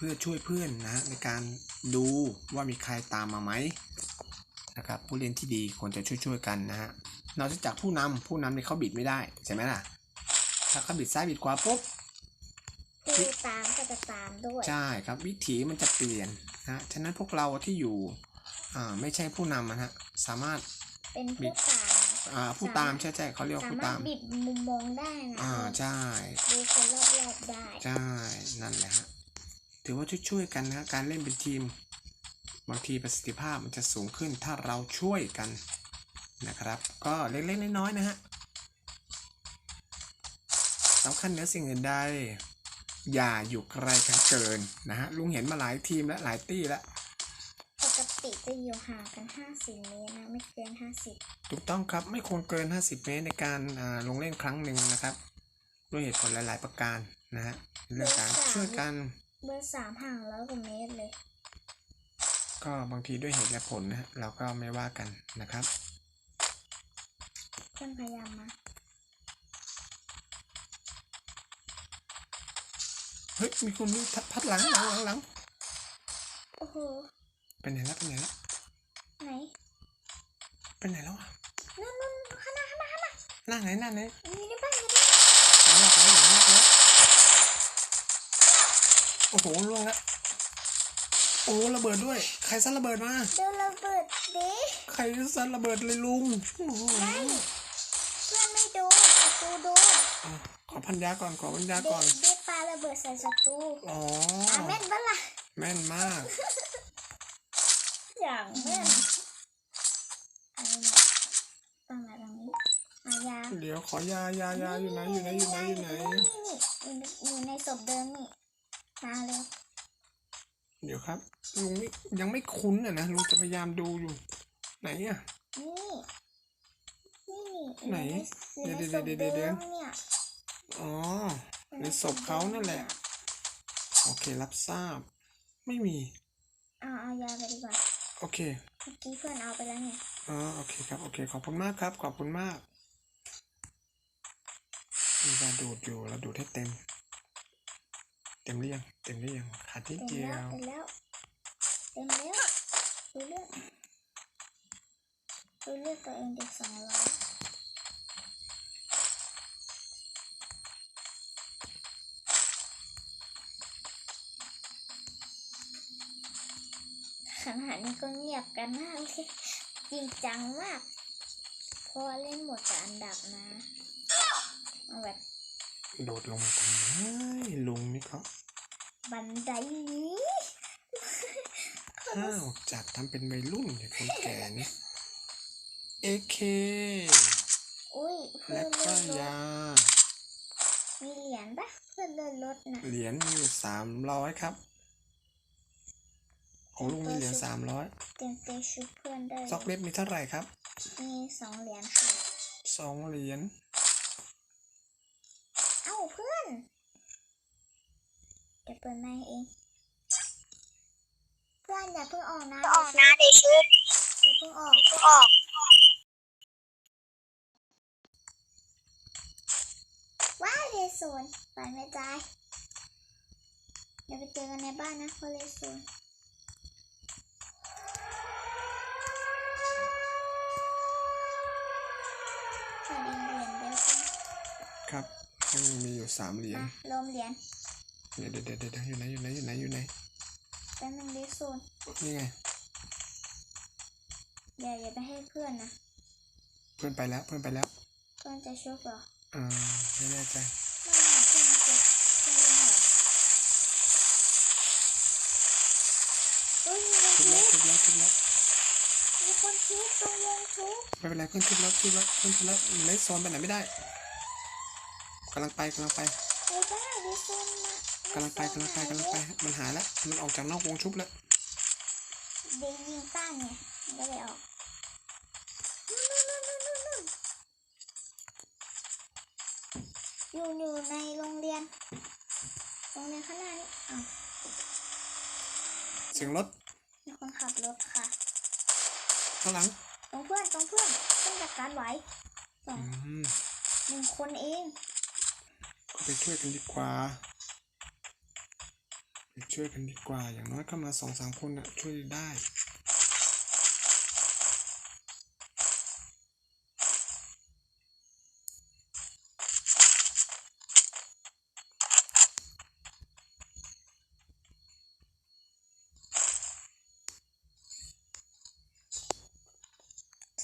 เพื่อช่วยเพื่อนนะฮะในการดูว่ามีใครตามมาไหมนะครับผู้เล่นที่ดีควรจะช่วยๆกันนะฮะนอกจากผู้นำผู้นำเนี่ยเขาบิดไม่ได้ใช่ไหมล่ะ ถ้าเขาบิดซ้ายบิดขวาปุ๊บผู้ตามก็จะตามด้วยใช่ครับวิถีมันจะเปลี่ยนนะฮะฉะนั้นพวกเราที่อยู่อ่าไม่ใช่ผู้นำนะฮะสามารถเป็นผู้ตามอ่าผู้ตามใช่ใช่เขาเรียกว่าสาผู้มารตาถมบิดมุมมองได้นะอ่าใช่ดูคนรอบๆได้ใช่นั่นแหละฮะ ถือว่าช่วยๆกันนะการเล่นเป็นทีม บางทีประสิทธิภาพมันจะสูงขึ้นถ้าเราช่วยกันนะครับ ก็เล็กๆน้อยๆนะฮะสำคัญเหนือสิ่งอื่นใดอย่าอยู่ไกลกันเกินนะฮะลุงเห็นมาหลายทีมและหลายตี้แล้วปกติจะอยู่ห่างกัน 50 เมตรนะไม่เกิน 50 ถูกต้องครับไม่ควรเกิน 50 เมตรในการอ่าลงเล่นครั้งหนึ่งนะครับ ด้วยเหตุผลหลาย ๆ ประการนะฮะเรื่องการช่วยกัน เบอร์สามห่างร้อยกว่าเมตรเลย ก็บางทีด้วยเหตุและผลนะฮะเราก็ไม่ว่ากันนะครับเพื่อนพยายามมาเฮ้ยมีคนวิ่งทัดพัดหลังหลังหลังหลังโอ้โหไปไหนแล้วไปไหนแล้วไหนไปไหนแล้วอะนู่นนู่นข้างหน้าข้างหน้าข้างหน้าหน้าไหนหน้าไหนมีในบ้านอยู่ โอ้โหล่วงแล้วโอ้ระเบิดด้วย ใครซัดระเบิดมาเดินระเบิดเด้ใครซัดระเบิดเลยลุงโอ้โหไม่เพื่อนไม่โดนศัตรูโดนอะขอพันยาก่อนขอพันยาเด็ก่อนเด็ปาระเบิดใส่ศัตรูอ๋ออะแม่นปะล่ะแม่นมาก อย่างแม่นอะไรเนี่ยตั้งมาตรงนี้อายาเดี๋ยวขอยายายาอยู่ไหนอยู่ไหนอยู่ไหนอยู่ไหน นี่นี่อยู่ในศพเดิมนี่ มาเร็วเดี๋ยวครับลุงไม่ยังไม่คุ้นอะนะลุงจะพยายามดูอยู่ ไหนอะ นี่นี่ไหนอยู่ในเดี๋ยวศพเดี๋ยวเดิเดี๋ยวมเนี่ยอ๋อในศพเขานั่นแหละ โอเครับทราบ ไม่มีเอาเอายาไปดีกว่าโอเคเมื่อกี้เพื่อนเอาไปแล้วไงอ๋อโอเคครับโอเค ขอบคุณมากครับ ขอบคุณมากมียาดูดอยู่เราดูดให้เต็มเต็มหรือยังเต็มหรือยังขาดนิดเต็มเดียแล้ววเต็มแล้วเต็มแล้วดูเลือดดูเลือดตัวเองเด็กสองร้อยขนาดนี้ก็เงียบกันมากเลยจริงจังมากเพราะว่าเล่นหมดแต่อันดับนะเอาแบบ โดดลงมาทำไมลุงนี่เขาบันไดนี้ห้าวจัดทำเป็นวัยรุ่นอย่างคนแก่นี่เอเคอุ้ยเพื่และอนก็เลื่อนรถยามีเหรียญปะเพื่อนเลื่อนรถนะเหรียญมีอยู่สามร้อยครับ ของลุงมีเหรียญสามร้อยเตรียมเตะชุบเพื่อนได้ซอกเล็บมีเท่าไหร่ครับมีสองเหรียญค่ะสองเหรียญ เอ้าเพื่อน เดี๋ยวเปิดไมค์เอง เพื่อนอย่าเพิ่งออกนะออกนะเดี๋ยวชื่ออย่าเพิ่งออกออกว้าวเลโซนไปไม่ตายเดี๋ยวไปเจอกันในบ้านนะเพราะเลโซนขอดีเหรียญเดียวกันครับลุงมีอยู่สามเหรียญมาลมเหรียญ เดี๋ยวเดี๋ยวเดี๋ยวเดี๋ยวอยู่ไหนอยู่ไหนอยู่ไหนอยู่ไหนเป็นหนึ่งเลโซนนี่ไงอย่าอย่าไปให้เพื่อนนะ เพื่อนไปแล้วเพื่อนไปแล้ว เพื่อนจะชุบเหรออ่าไม่แน่ใจไม่หาเพื่อนเจ็บเพื่อนไม่หาอุ้ยมีคนทุบชุแล้วบทุบแล้วทุบแล้วมีคนชุบตรงวงชุบไม่เป็นไรเพื่อนทุบแล้วทุบแล้วเพื่อนทุบแล้วเลสโซนไปไหนไม่ได้กำลังไปกำลังไป ไม่ได้ดิซุนนะกำลังไปกำลังไปกำลังไปมันหายแล้วมันออกจากนอกวงชุบแล้วเด็กยิงต้านไงมันก็เลยออกนู่นนู่นนู่นนู่นอยู่อยู่ในโรงเรียนโรงเรียนข้างหน้านี่อ้าวเสียงรถมีคนขับรถค่ะข้างหลังตรงเพื่อนตรงเพื่อนเพื่อนจัดการไหวสออืงมหนึ่งคนเองก็ ไปช่วยกันดีกว่า ไปช่วยกันดีกว่า อย่างน้อยก็มาสองสามคนนะช่วยได้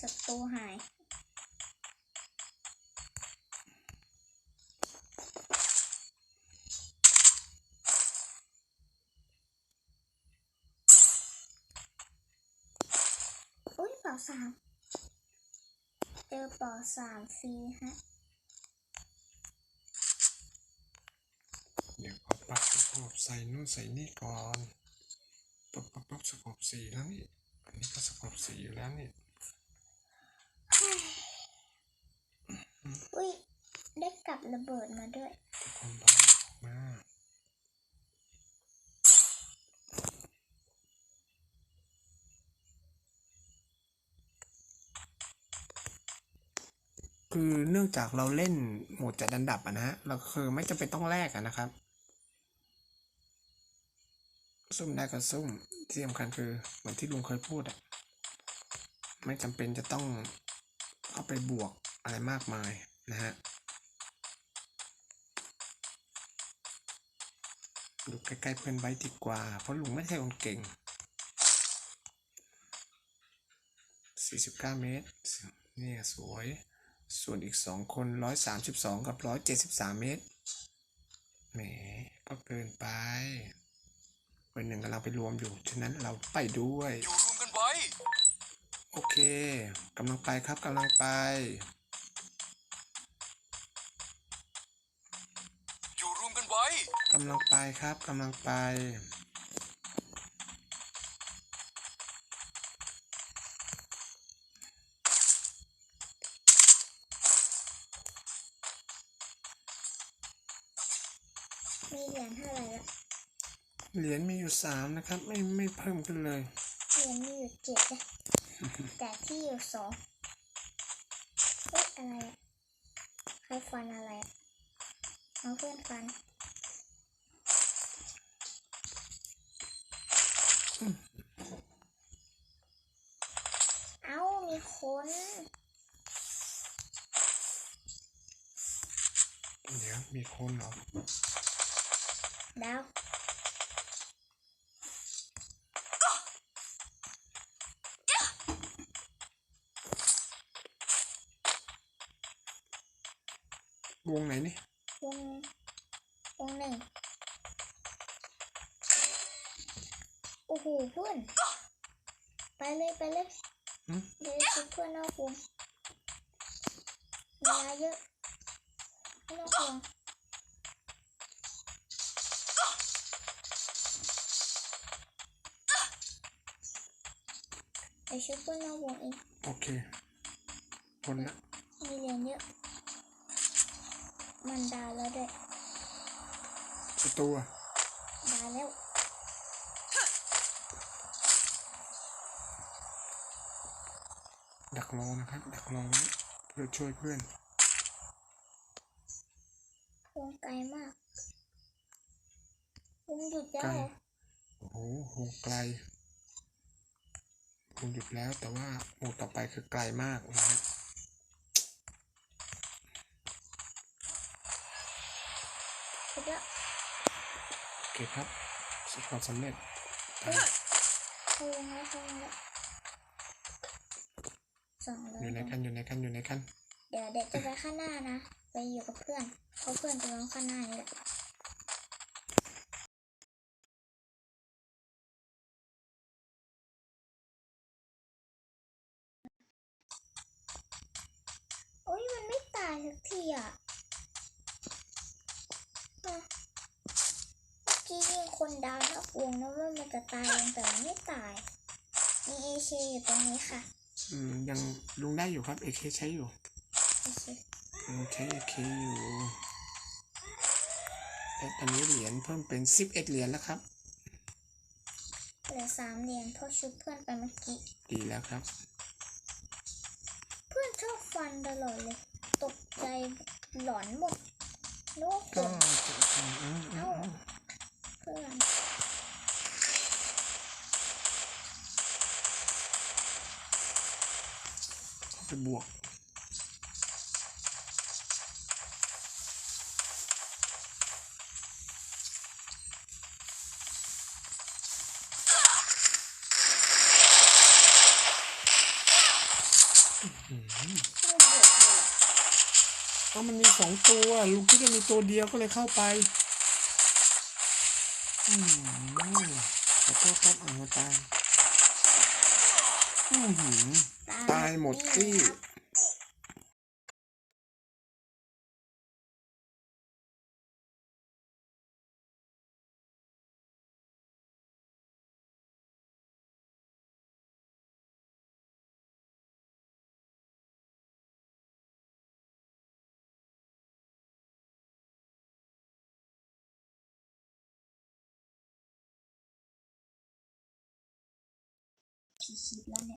ศัตรูหาย อุ้ยเป่าสามเจอเป่าสามฟรีฮะเดี๋ยวขอปรับสกบใส่นู่นใส่นี่ก่อนปั๊บปั๊บปั๊บสกบสีแล้วนี่อันนี้ก็สกบสีอยู่แล้วนี่อุ้ยได้กลับระเบิดมาด้วยทุกคนต้องออกมา คือเนื่องจากเราเล่นโหมดจัดอันดับอะนะฮะเราคือไม่จำเป็นต้องแลกอะนะครับซุ่มได้ก็ซุ่มที่สำคัญคือเหมือนที่ลุงเคยพูดอะไม่จำเป็นจะต้องเอาไปบวกอะไรมากมายนะฮะดูใกล้ๆเพื่อนไว้ดีกว่า เพราะลุงไม่ใช่คนเก่ง 49 เมตร นี่สวย ส่วนอีกสองคน 132 กับ 173 เมตร แหม ก็เกินไปเบอร์หนึ่งกำลังไปรวมอยู่ ฉะนั้นเราไปด้วย อยู่รวมกันไว้ โอเค กำลังไปครับกำลังไป อยู่รวมกันไว้ กำลังไปครับกำลังไป มีเหรียญเท่าไหร่ละเหรียญมีอยู่สามนะครับ ไม่ไม่เพิ่มขึ้นเลย เหรียญมีอยู่เจ็ดนะแต่ที่อยู่สองเฮ้ยอะไรอะใครฟันอะไรอะเอาเพื่อนฟันเอ้ามีคนเดี๋ยวมีคนเหรอ ดาววงไหนนี่วงวงหนึ่งโอ้โหเพื่อนไปเลยไปเลยหึเดี๋ยวชุดเพื่อนนอกวงเวลาเยอะไม่ต้องห่วง เดี๋ยวชุดเพื่อนนอกวงเองโอเคคนละมีเหรียญเยอะ มันดาวแล้วด้วยประตูอะดาวแล้วดักรอนะครับ ดักรอไว้เพื่อช่วยเพื่อนวงไกลมากวงหยุดแล้ไกลวเหรอโอ้โหโหไกลคง หยุดแล้ว แต่ว่าโหต่อไปคือไกลมากนะฮะหยุดแล้วโอเคครับสุดความสำเร็จเฮ้ยเข้าวงแล้วเข้าวงแล้วสองเลอยู่ไหนยกันอยู่ไหนกันอยู่ไหนกัน เดี๋ยวเด็กจะไปข้างหน้านะ ไปอยู่กับเพื่อน เพราะเพื่อนจะลงข้างหน้านี่แหละ ไม่ตายสักทีอะอะเมื่อกี้ยิงคนดาวนอกวงนะว่ามันจะตายลงแต่มันไม่ตาย มีเอเชอยู่ตรงนี้ค่ะอืมยังลุงได้อยู่ครับเอเคใช้อยู่เอเชลุงใช้เอเคอยู่เอ๊ะตอนนี้เหรียญเพิ่มเป็นสิบเอ็ดเหรียญแล้วครับเหลือสามเหรียญเพราะชุบเพื่อนไปเมื่อกี้ดีแล้วครับ เพื่อนชอบฟันตลอดเลย ตกใจหลอนหมดลูกคนเอ้าเพื่อนจะบวก嗯。Mm. เอามันมีสองตัวลุงคิดว่ามีตัวเดียวก็เลยเข้าไปอืมขอโทษครับอ่าตายอืมตายหมดที่ ครั